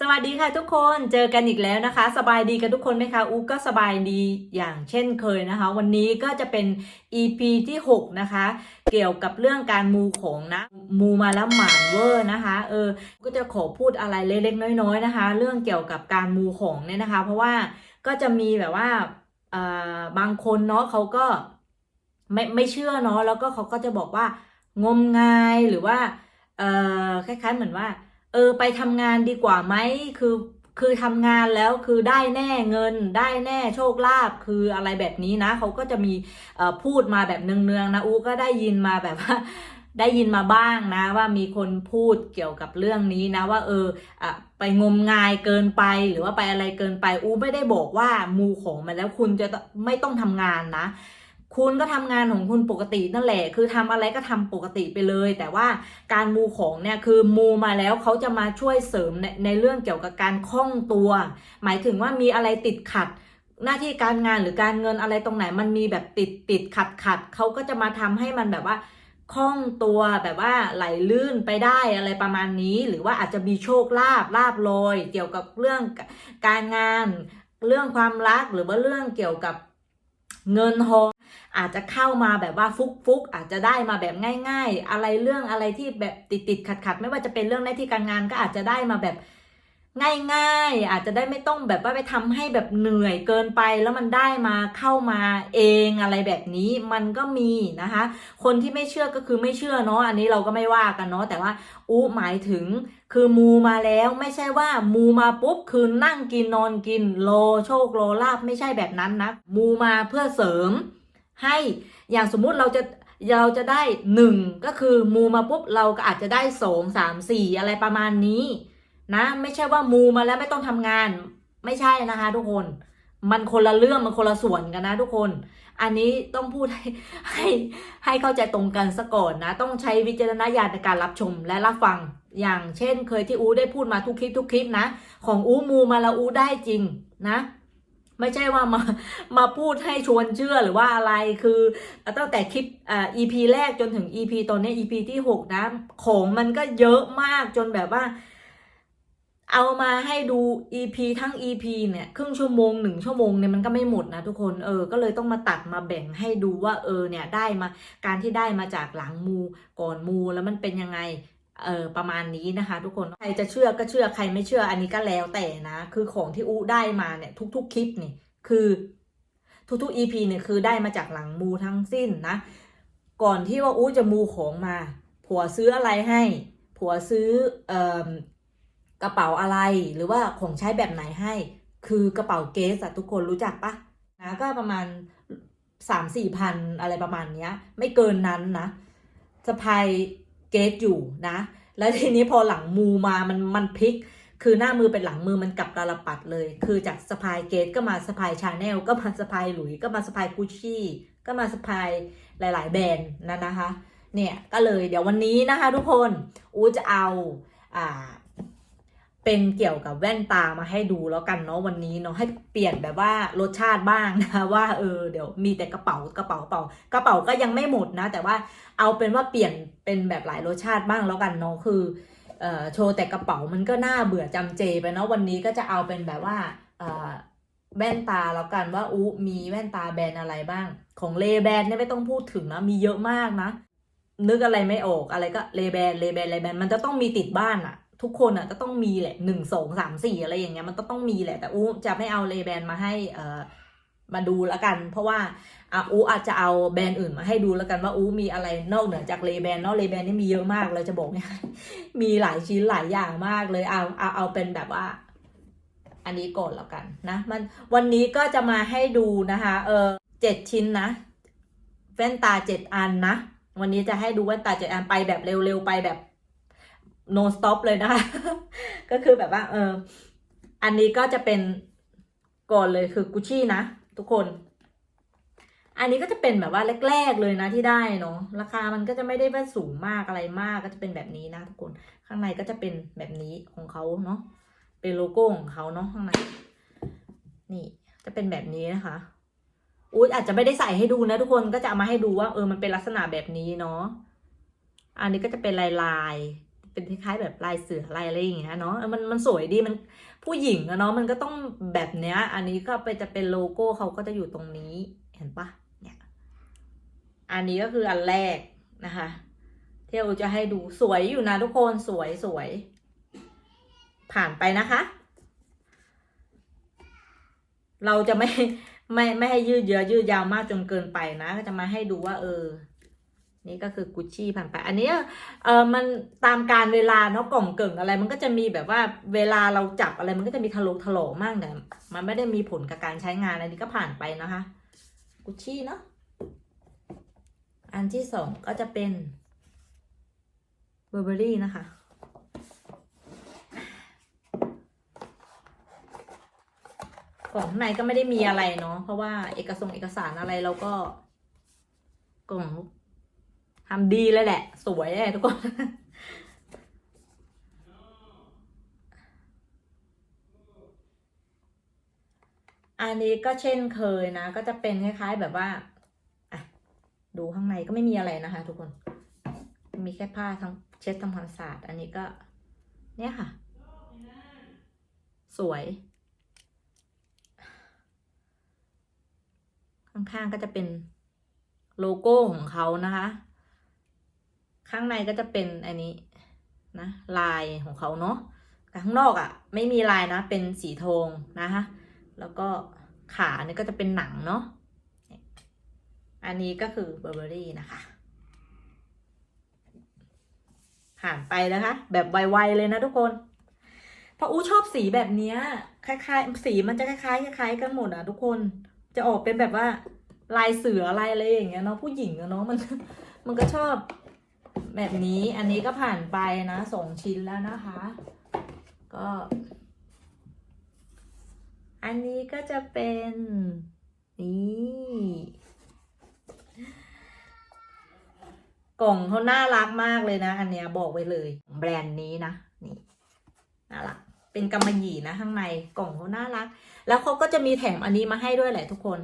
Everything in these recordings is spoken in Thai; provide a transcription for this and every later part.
สวัสดีค่ะทุกคนเจอกันอีกแล้วนะคะ สบายดีกันทุกคนไหมคะอูก็สบายดีอย่างเช่นเคยนะคะ วันนี้ก็จะเป็น EP ที่ 6 นะคะ เกี่ยวกับเรื่องการมูของนะมูมาแล้วหมานเวอร์นะคะเออก็จะขอพูดอะไรเล็กๆน้อยๆนะคะ เรื่องเกี่ยวกับการมูของเนี่ยนะคะ เพราะว่าก็จะมีแบบว่าบางคนเนาะเขาก็ไม่ไม่เชื่อเนาะแล้วก็เขาก็จะบอกว่างมงายหรือว่าคล้ายๆเหมือนว่า เออไปทำงานดีกว่าไหมคือคือทำงานแล้วคือได้แน่เงินได้แน่โชคลาภคืออะไรแบบนี้นะเขาก็จะมีพูดมาแบบเนืองๆนะอูก็ได้ยินมาแบบว่าได้ยินมาบ้างนะว่ามีคนพูดเกี่ยวกับเรื่องนี้นะว่าเอออะไปงมงายเกินไปหรือว่าไปอะไรเกินไปอูไม่ได้บอกว่ามูของมาแล้วคุณจะไม่ต้องทำงานนะ คุณก็ทำงานของคุณปกตินั่นแหละ คือทำอะไรก็ทำปกติไปเลย แต่ว่าการมูของเนี่ยคือมูมาแล้วเขาจะมาช่วยเสริมในในเรื่องเกี่ยวกับการคล่องตัว หมายถึงว่ามีอะไรติดขัด หน้าที่การงานหรือการเงินอะไรตรงไหนมันมีแบบติดติดขัดขัดเขาก็จะมาทำให้มันแบบว่าคล่องตัวแบบว่าไหลลื่นไปได้อะไรประมาณนี้ หรือว่าอาจจะมีโชคลาภลาบลอย เกี่ยวกับเรื่องการงาน เรื่องความรักหรือว่าเรื่องเกี่ยวกับเงินทอง อาจจะเข้ามาแบบว่าฟุกฟุกอาจจะได้มาแบบง่าย ๆ อะไรเรื่องอะไรที่แบบติดติดขัดขัดไม่ว่าจะเป็นเรื่องหน้าที่การงานก็อาจจะได้มาแบบง่ายๆ อาจจะได้ไม่ต้องแบบว่าไปทำให้แบบเหนื่อยเกินไป แล้วมันได้มาเข้ามาเองอะไรแบบนี้มันก็มีนะคะ คนที่ไม่เชื่อก็คือไม่เชื่อเนาะอันนี้เราก็ไม่ว่ากันเนาะแต่ว่าอู้หมายถึงคือมูมาแล้วไม่ใช่ว่ามูมาปุ๊บคือนั่งกินนอนกินรอโชครอลาบไม่ใช่แบบนั้นนะมูมาเพื่อเสริม ให้อย่างสมมุติเราจะเราจะได้หนึ่งก็คือมูมาปุ๊บเราก็อาจจะได้สองสามสี่อะไรประมาณนี้นะไม่ใช่ว่ามูมาแล้วไม่ต้องทำงาน ไม่ใช่นะคะ ทุกคน มันคนละเรื่องมันคนละส่วนกันนะทุกคน อันนี้ต้องพูดให้ให้ให้เข้าใจตรงกันซะก่อนนะ ต้องใช้วิจารณญาณในการรับชมและรับฟังอย่างเช่น เคยที่อูได้พูดมาทุกคลิปทุกคลิปนะ ของอูมูมาแล้วอูได้จริงนะ ไม่ใช่ว่ามามาพูดให้ชวนเชื่อหรือว่าอะไรคือตั้งแต่คลิปอ่า EP แรกจนถึง EP ตอนนี้ EP ที่6นะของมันก็เยอะมากจนแบบว่า เอามาให้ดู EP ทั้ง EP เนี่ยครึ่งชั่วโมงหนึ่งชั่วโมงเนี่ยมันก็ไม่หมดนะทุกคนเออก็เลยต้องมาตัดมาแบ่งให้ดูว่าเออเนี่ยได้มาการที่ได้มาจากหลังมูก่อนมูแล้วมันเป็นยังไง เออประมาณนี้นะคะ ทุกคนใครจะเชื่อก็เชื่อใครไม่เชื่ออันนี้ก็แล้วแต่นะ คือของที่อูได้มาเนี่ยทุก ๆ คลิปนี่คือทุกๆ EP เนี่ยคือได้มาจากหลังมูทั้งสิ้นนะ ก่อนที่ว่าอูจะมูของมา ผัวซื้ออะไรให้ ผัวซื้อเอ่อกระเป๋าอะไรหรือว่าของใช้แบบไหนให้ คือกระเป๋าเกสอะทุกคนรู้จักปะนะก็ประมาณสามสี่พันอะไรประมาณเนี้ย ไม่เกินนั้นนะสะพาย เกตอยู่นะ แล้วทีนี้พอหลังมูมามันมันพลิก คือหน้ามือเป็นหลังมือมันกลับตาลปัดเลย คือจากสะพายเกตก็มาสะพายชาแนลก็มาสะพายหลุยก็มาสะพายกุชชี่ก็มาสะพายหลาย ๆ แบรนด์นะนะคะ เนี่ยก็เลยเดี๋ยววันนี้นะคะทุกคนอูจะเอาอ่า เป็นเกี่ยวกับแว่นตามาให้ดูแล้วกันเนาะวันนี้เนาะให้เปลี่ยนแบบว่ารสชาติบ้างนะว่าเออเดี๋ยวมีแต่กระเป๋ากระเป๋ากระเป๋ากระเป๋าก็ยังไม่หมดนะ แต่ว่าเอาเป็นว่าเปลี่ยนเป็นแบบหลายรสชาติบ้างแล้วกันเนาะคือเอ่อโชว์แต่กระเป๋ามันก็น่าเบื่อจำเจไปเนาะวันนี้ก็จะเอาเป็นแบบว่าเอ่อแว่นตาแล้วกันว่าอู้มีแว่นตาแบรนด์อะไรบ้าง ของเลแบนเนี่ยไม่ต้องพูดถึงนะมีเยอะมากนะนึกอะไรไม่ออกอะไรก็เลแบรนด์เลแบรนด์เลแบรนด์มันจะต้องมีติดบ้านอะ ทุกคนอะจะต้องมีแหละหนึ่งสองสามสี่อะไรอย่างเงี้ยมันก็ต้องมีแหละแต่อู้จะไม่เอาเลแบนมาให้เอ่อมาดูแล้วกัน เพราะว่าอะอู้อาจจะเอาแบรนด์อื่นมาให้ดูแล้วกันว่าอู้มีอะไรนอกเหนือจากเลแบนเนาะเลแบนนี่มีเยอะมากเลยจะบอกเนี่ยมีหลายชิ้นหลายอย่างมากเลยเอาเอาเอาเป็นแบบว่า อันนี้ก่อนแล้วกันนะ มันวันนี้ก็จะมาให้ดูนะคะ เออเจ็ดชิ้นนะแว่นตาเจ็ดอันนะวันนี้จะให้ดูแว่นตาเจ็ดอันไปแบบเร็วๆไปแบบ no stop เลยนะคะ ก็คือแบบว่าเอออันนี้ก็จะเป็นก่อนเลยคือกุชชี่นะ ทุกคน อันนี้ก็จะเป็นแบบว่าแรก ๆเลยนะที่ได้เนาะราคามันก็จะไม่ได้ว่าสูงมากอะไรมากก็จะเป็นแบบนี้นะทุกคนข้างในก็จะเป็นแบบนี้ของเขาเนาะเป็นโลโก้ของเขาเนาะข้างในนี่จะเป็นแบบนี้นะคะอุ๊ยอาจจะไม่ได้ใส่ให้ดูนะทุกคนก็จะเอามาให้ดูว่าเออมันเป็นลักษณะแบบนี้เนาะอันนี้ก็จะเป็นลายลาย เป็นคล้ายๆแบบลายเสือลายอะไรอย่างเงี้ยเนาะมันมันสวยดีมันผู้หญิงอะเนาะมันก็ต้องแบบเนี้ย อันนี้ก็ไปจะเป็นโลโก้เขาก็จะอยู่ตรงนี้เห็นปะเนี่ยอันนี้ก็คืออันแรกนะคะที่เราจะให้ดูสวยอยู่นะทุกคนสวยสวย ผ่านไปนะคะ เราจะไม่ไม่ไม่ให้ยืดเยอะยืดยาวมากจนเกินไปนะ ก็จะมาให้ดูว่า เออ นี่ก็คือกุชชี่ผ่านไป อันนี้เออมันตามการเวลาเนาะกล่องเกิ่งอะไร มันก็จะมีแบบว่าเวลาเราจับอะไรมันก็จะมีทะลุถลอมากแต่มันไม่ได้มีผลกับการใช้งานอันนี้ก็ผ่านไปนะคะ กุชชี่เนาะอันที่สองก็จะเป็นเบอร์เบอรี่นะคะกล่องข้างในก็ไม่ได้มีอะไรเนาะเพราะว่าเอกสงเอกสารอะไรเราก็กล่อง ทำดีเลยแหละ สวยเลยทุกคน อันนี้ก็เช่นเคยนะ ก็จะเป็นคล้ายๆแบบว่าอะดูข้างในก็ไม่มีอะไรนะคะ ทุกคน มีแค่ผ้าทั้งเช็ดทำความสะอาด อันนี้ก็ เนี่ยค่ะ สวย ข้างๆก็จะเป็นโลโก้ของเขานะคะ ข้างในก็จะเป็นอันนี้นะลายของเขาเนาะแต่ข้างนอกอะ่ะ ไม่มีลายนะ เป็นสีทองนะคะแล้วก็ขาเนี่ยก็จะเป็นหนังเนาะอันนี้ก็คือเบอร์เบอรี่นะคะ ผ่านไปนะคะ แบบไวๆเลยนะทุกคนเพราะอู้ชอบสีแบบเนี้ย คล้ายๆ สีมันจะคล้ายๆคล้ายๆกันหมดอะทุกคนจะออกเป็นแบบว่าลายเสือลายอะไรอย่างเงี้ยเนาะผู้หญิงอะเนาะมัน มันก็ชอบ แบบนี้อันนี้ก็ผ่านไปนะสองชิ้นแล้วนะคะ ก็ อันนี้ก็จะเป็นนี่กล่องเขาน่ารักมากเลยนะ อันเนี้ยบอกไว้เลย แบรนด์นี้นะนี่น่ารักเป็นกำมะหยี่นะข้างในกล่องเขาน่ารัก แล้วเขาก็จะมีแถมอันนี้มาให้ด้วยแหละทุกคน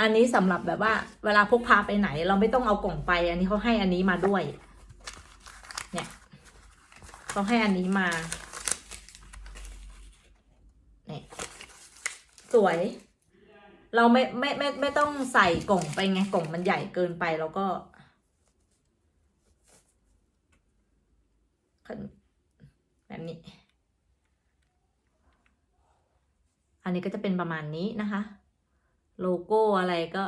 อันนี้สำหรับแบบว่า เวลาพกพาไปไหน เราไม่ต้องเอากล่องไป อันนี้เขาให้อันนี้มาด้วย เนี่ยเขาให้อันนี้มาเนี่ยสวย เราไม่ไม่ไม่ไม่ต้องใส่กล่องไปไงกล่องมันใหญ่เกินไปแล้วก็แบบนี้ อันนี้ก็จะเป็นประมาณนี้นะคะ โลโก้อะไรก็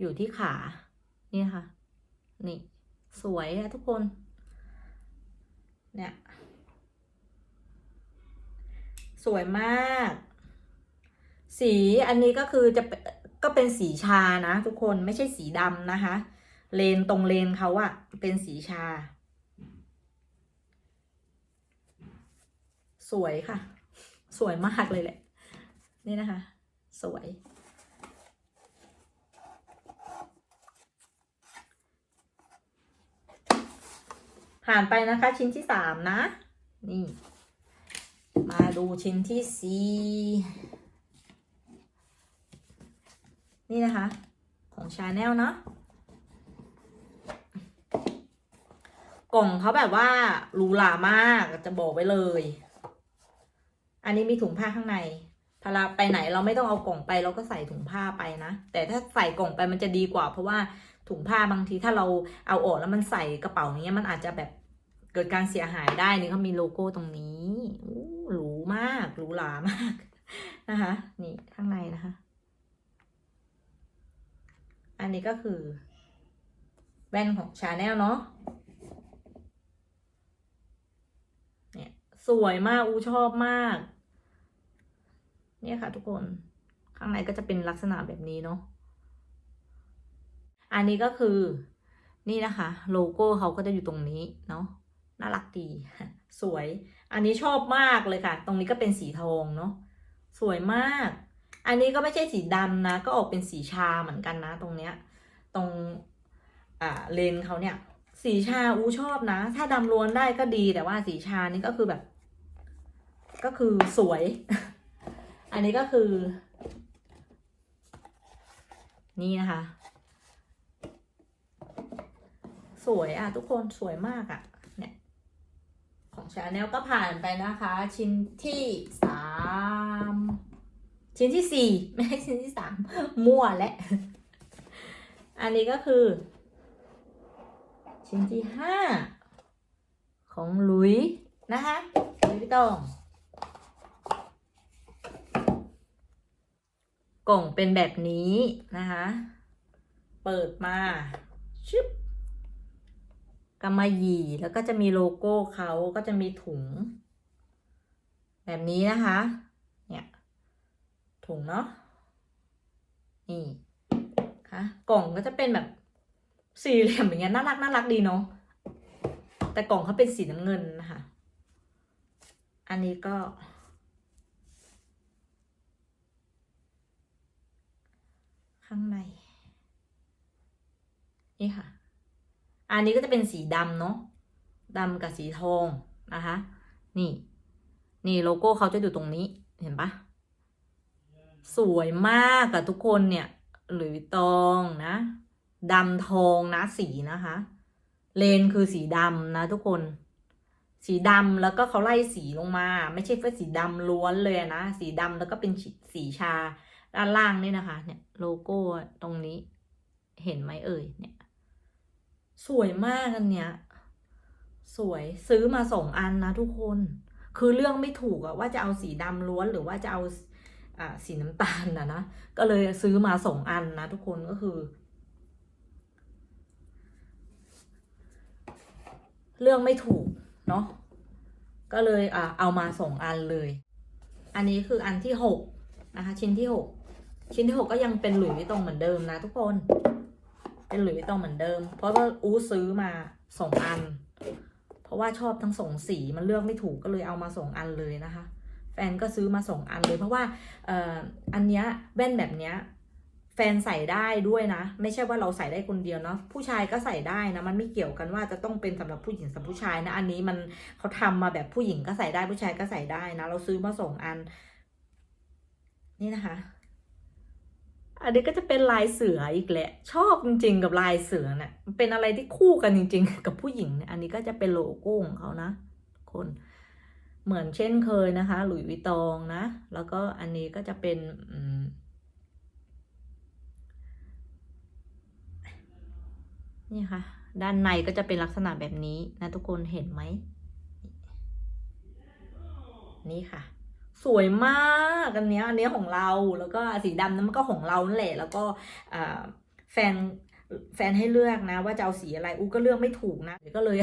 อยู่ที่ขา นี่ค่ะ นี่ สวยอะทุกคน เนี่ย สวยมาก สีอันนี้ก็คือจะก็เป็นสีชานะทุกคนไม่ใช่สีดำนะคะ เลนตรงเลนเขาอะเป็นสีชา สวยค่ะ สวยมากเลยแหละ นี่นะคะ สวย ผ่านไปนะคะชิ้นที่สามนะ นี่ มาดูชิ้นที่สี่นี่นะคะ ของชาแนลเนาะกล่องเขาแบบว่าหรูหรามากจะบอกไว้เลย อันนี้มีถุงผ้าข้างใน ถ้าเราไปไหนเราไม่ต้องเอากล่องไปเราก็ใส่ถุงผ้าไปนะ แต่ถ้าใส่กล่องไปมันจะดีกว่า เพราะว่าถุงผ้าบางทีถ้าเราเอาออกแล้วมันใส่กระเป๋าอย่างเงี้ยมันอาจจะแบบเกิดการเสียหายได้นี่เขามีโลโก้ตรงนี้อู้หรูมากหรูหรามากนะคะ นี่ข้างในนะคะ อันนี้ก็คือแว่นของชาแนลเนาะเนี่ยสวยมากอูชอบมาก เนี่ยค่ะทุกคนข้างในก็จะเป็นลักษณะแบบนี้เนาะอันนี้ก็คือนี่นะคะ โลโก้เขาก็จะอยู่ตรงนี้เนาะน่ารักดี สวย อันนี้ชอบมากเลยค่ะ ตรงนี้ก็เป็นสีทองเนาะสวยมาก อันนี้ก็ไม่ใช่สีดำนะ ก็ออกเป็นสีชาเหมือนกันนะ ตรงเนี้ย ตรงอ่าเลนเขาเนี่ย สีชาอูชอบนะ ถ้าดำล้วนได้ก็ดีแต่ว่าสีชานี่ก็คือแบบ ก็คือสวย อันนี้ก็คือ นี่นะคะ สวยอะ ทุกคนสวยมากอะ เนี่ย ของชาแนลก็ผ่านไปนะคะ ชิ้นที่สามชิ้นที่สี่ไม่ใช่ชิ้นที่สามมั่วและ อันนี้ก็คือ ชิ้นที่ห้าของหลุยนะคะหลุยส์วิตตอง กล่องเป็นแบบนี้นะคะ เปิดมาชึบกำมะหยี่แล้วก็จะมีโลโก้เขาก็จะมีถุง แบบนี้นะคะ เนี่ยถุงเนาะนี่ค่ะกล่องก็จะเป็นแบบสี่เหลี่ยมอย่างเงี้ยน่ารักน่ารักดีเนาะแต่กล่องเขาเป็นสีน้ำเงินนะคะ อันนี้ก็ ข้างใน นี่ค่ะ อันนี้ก็จะเป็นสีดำเนาะดำกับสีทองนะคะ นี่ นี่โลโก้เขาจะอยู่ตรงนี้ เห็นปะสวยมากอะทุกคนเนี่ย หรือตองนะดำทองนะสีนะคะ เลนคือสีดำนะทุกคน สีดำแล้วก็เขาไล่สีลงมา ไม่ใช่แค่สีดำล้วนเลยนะ สีดำแล้วก็เป็นสีชา ด้านล่างนี่นะคะ เนี่ยโลโก้ตรงนี้ เห็นไหมเอ่ยเนี่ย สวยมากอันเนี้ย สวยซื้อมาสองอันนะทุกคน คือเรื่องไม่ถูกอะว่าจะเอาสีดำล้วนหรือว่าจะเอาอ่าสีน้ำตาลนะนะ ก็เลยซื้อมาสองอันนะทุกคนก็คือ เรื่องไม่ถูกเนาะก็เลยอ่าเอามาสองอันเลย อันนี้คืออันที่หกนะคะ ชิ้นที่หก ชิ้นที่หกก็ยังเป็นหลุยวิตตองเหมือนเดิมนะทุกคน เป็นหลุยวิตตองเหมือนเดิม เพราะว่าอู้ซื้อมาสองอัน เพราะว่าชอบทั้งสองสีมันเลือกไม่ถูกก็เลยเอามาสองอันเลยนะคะ แฟนก็ซื้อมาสองอันเลย เพราะว่าเอ่ออันเนี้ยแว่นแบบเนี้ยแฟนใส่ได้ด้วยนะ ไม่ใช่ว่าเราใส่ได้คนเดียวเนาะผู้ชายก็ใส่ได้นะ มันไม่เกี่ยวกันว่าจะต้องเป็นสำหรับผู้หญิงสำหรับผู้ชายนะ อันนี้มันเขาทำมาแบบผู้หญิงก็ใส่ได้ผู้ชายก็ใส่ได้นะ เราซื้อมาสองอัน นี่นะคะ อันนี้ก็จะเป็นลายเสืออีกแหละ ชอบจริงๆกับลายเสือเนะ่ยเป็นอะไรที่คู่กันจริง ๆ กับผู้หญิงเนี่ยอันนี้ก็จะเป็นโลโก้ของเขานะคนเหมือนเช่นเคยนะคะ หลุยวิตองนะ แล้วก็อันนี้ก็จะเป็นนี่ค่ะ ด้านในก็จะเป็นลักษณะแบบนี้นะทุกคนเห็นไหม นี่ค่ะ สวยมากอันเนี้ยอันเนี้ยของเราแล้วก็สีดำนั้นมันก็ของเรานั่นแหละแล้วก็แฟนแฟนให้เลือกนะ ว่าจะเอาสีอะไรอู้ก็เลือกไม่ถูกนะก็เลย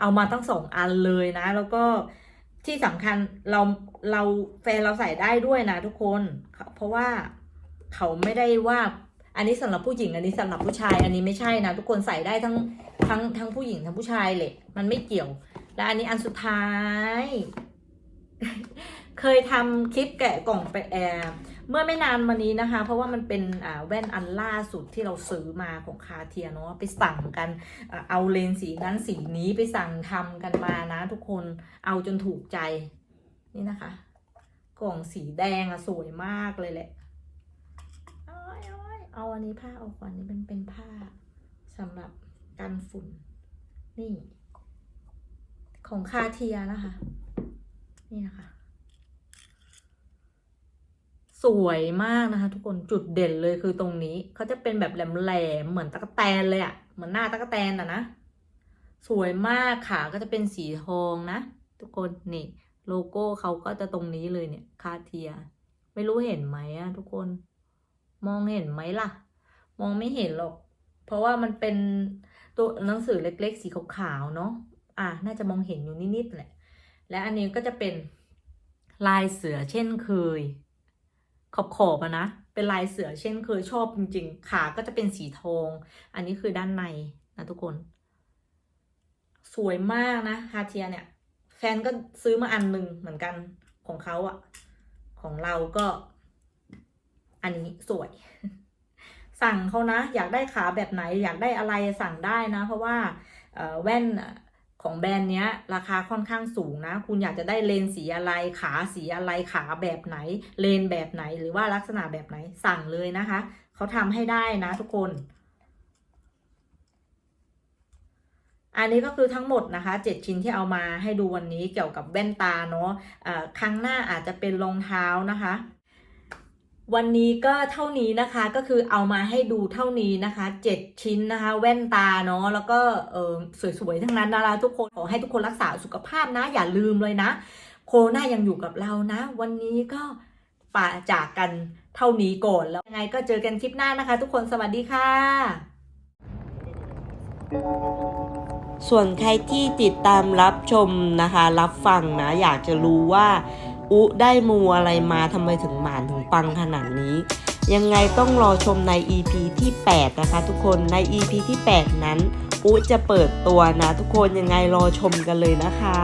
เอามาตั้งสองอันเลยนะ แล้วก็ที่สำคัญเราเราแฟนเราใส่ได้ด้วยนะทุกคน เพราะว่าเขาไม่ได้ว่าอันนี้สำหรับผู้หญิงอันนี้สำหรับผู้ชาย อันนี้ไม่ใช่นะทุกคนใส่ได้ทั้งทั้งทั้งผู้หญิงทั้งผู้ชายเลยมันไม่เกี่ยว และอันนี้อันสุดท้าย เคยทำคลิปแกะกล่องไปแอร์เมื่อไม่นานมานี้นะคะ เพราะว่ามันเป็นแว่นอันล่าสุดที่เราซื้อมาของคาเทียเนาะไปสั่งกันเอาเลนส์สีนั้นสีนี้ไปสั่งทำกันมานะทุกคนเอาจนถูกใจนี่นะคะ กล่องสีแดงอะสวยมากเลยแหละเอาเอาเอาอันนี้ผ้าออกก่อนนี่เป็นเป็นผ้าสำหรับกันฝุ่น นี่ ของคาเทียนะคะ นี่นะคะ สวยมากนะคะ ทุกคนจุดเด่นเลยคือตรงนี้เขาจะเป็นแบบแหลมๆเหมือนตะกแตนเลยอะ่ะเหมือนหน้าตะกแตนอะนะสวยมากขาก็จะเป็นสีทองนะ ทุกคนนี่ โลโก้เขาก็จะตรงนี้เลยเนี่ยคาเทีย ไม่รู้เห็นไหมอะทุกคน มองเห็นไหมล่ะ มองไม่เห็นหรอก เพราะว่ามันเป็นตัวหนังสือเล็กๆ สีขาวๆเนาะอะน่าจะมองเห็นอยู่นิดๆแหละ และอันนี้ก็จะเป็นลายเสือเช่นเคย ขอบขอบนะ เป็นลายเสือเช่นเคยชอบจริงๆ ขาก็จะเป็นสีทอง อันนี้คือด้านในนะทุกคน สวยมากนะคาเทียเนี่ย แฟนก็ซื้อมาอันหนึ่งเหมือนกันของเขาอะของเราก็ อันนี้สวย สั่งเขานะ อยากได้ขาแบบไหน อยากได้อะไรสั่งได้นะ เพราะว่าแว่น ของแบรนด์เนี้ยราคาค่อนข้างสูงนะ คุณอยากจะได้เลนสีอะไรขาสีอะไรขาแบบไหน เลนแบบไหนหรือว่าลักษณะแบบไหนสั่งเลยนะคะ เขาทำให้ได้นะทุกคน อันนี้ก็คือทั้งหมดนะคะ 7 ชิ้นที่เอามาให้ดูวันนี้เกี่ยวกับแว่นตาเนาะะครั้งหน้าอาจจะเป็นรองเท้านะคะ วันนี้ก็เท่านี้นะคะก็คือเอามาให้ดูเท่านี้นะคะ 7 ชิ้นนะคะ แว่นตาเนาะแล้วก็เออสวยๆทั้งนั้นนะคะทุกคนขอให้ทุกคนรักษาสุขภาพนะ อย่าลืมเลยนะ โควิดยังอยู่กับเรานะ วันนี้ก็ปาจากกันเท่านี้ก่อนแล้วยังไงก็เจอกันคลิปหน้านะคะ ทุกคนสวัสดีค่ะ ส่วนใครที่ติดตามรับชมนะคะ รับฟังนะ อยากจะรู้ว่า อุได้มูอะไรมาทำไมถึงหมาน ปังขนาดนี้ ยังไงต้องรอชมใน EP ที่ 8 นะคะทุกคนใน EP ที่ 8 นั้นอุจะเปิดตัวนะทุกคนยังไงรอชมกันเลยนะคะ